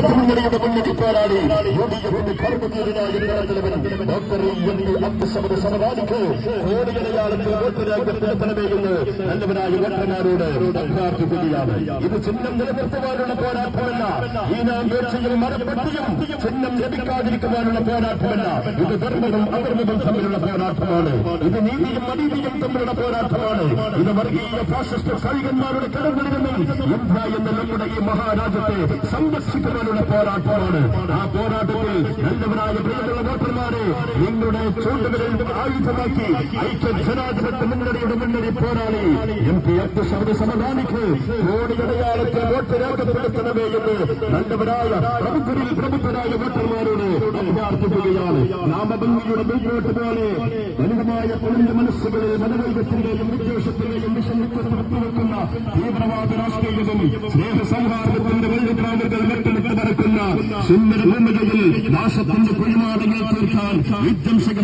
Said ഇടതുമുന്നണിയുടെ മുന്നണി പോരാളി U D എഫിന്റെ നേതാത്തലവൻ ഡോക്ടർ എം അബ്ദുസമദ് സമദാനിക്ക് കോടിയടയാളത്തിൽ വോട്ട് രേഖപ്പെടുത്തണമെന്ന് നല്ലവനായ വോട്ടർമാരോട് അഭ്യർത്ഥിക്കുകയാണ്. ഇത് ചിഹ്നം നിലനിർത്തുവാനുള്ള പോരാട്ടമല്ല. ഈ നാം വീഴ്ചയിൽ മരപ്പെട്ടിയും ചിഹ്നം ലഭിക്കാതിരിക്കുവാനുള്ള പോരാട്ടമല്ല. ഇത് ധർമ്മവും അധർമ്മവും തമ്മിലുള്ള പോരാട്ടമാണ്. ഇത് നീതിയും അനീതിയും തമ്മിലുള്ള പോരാട്ടമാണ്. ഇത് വർഗീയ ഫാസിസ്റ്റ് സൈനികന്മാരുടെ കടകളിൽ നിന്നും ഇന്ത്യ എന്ന നമ്മുടെ ഈ മഹാരാജ്യത്തെ സംരക്ഷിക്കുവാനുള്ള പോരാട്ടമാണ് ആ പോരാട്ടത്തിൽ നല്ലവരായ പ്രിയമുള്ള വോട്ടർമാരെ നിങ്ങളുടെ ചൂണ്ടുകളിൽ ആയുധമാക്കി ഐക്യ ജനാധിപത്യ മുന്നണിയുടെ മുന്നണി പോരാളി എം പി അബ്ദുസമദ് സമദാനിക്ക് കോടിയടയാളത്തിൽ വോട്ട് രേഖപ്പെടുത്തണമേ എന്ന് നല്ലവരായ പ്രമുഖരിൽ പ്രമുഖരായ വോട്ടർമാരോട് അഭ്യർത്ഥിക്കുകയാണ്. നാമഭംഗിയുടെ മുന്നോട്ട് പോലെ ലളിതമായ പൊളിന്റെ മനസ്സുകളിൽ മനവൈകത്തിന്റെയും വിദ്വേഷത്തിന്റെയും വിഷമിക്കുന്ന തീവ്രവാദ രാഷ്ട്രീയവും സ്നേഹസൗഹാർദ്ദത്തിന്റെ വൈദ്യുതരാമകൾ വെട്ടിലിട്ട് നടക്കുന്ന സുന്ദര ഭൂമികളിൽ നാശത്തിന്റെ കുഴിമാടങ്ങൾ തീർക്കാൻ വിധ്വംസക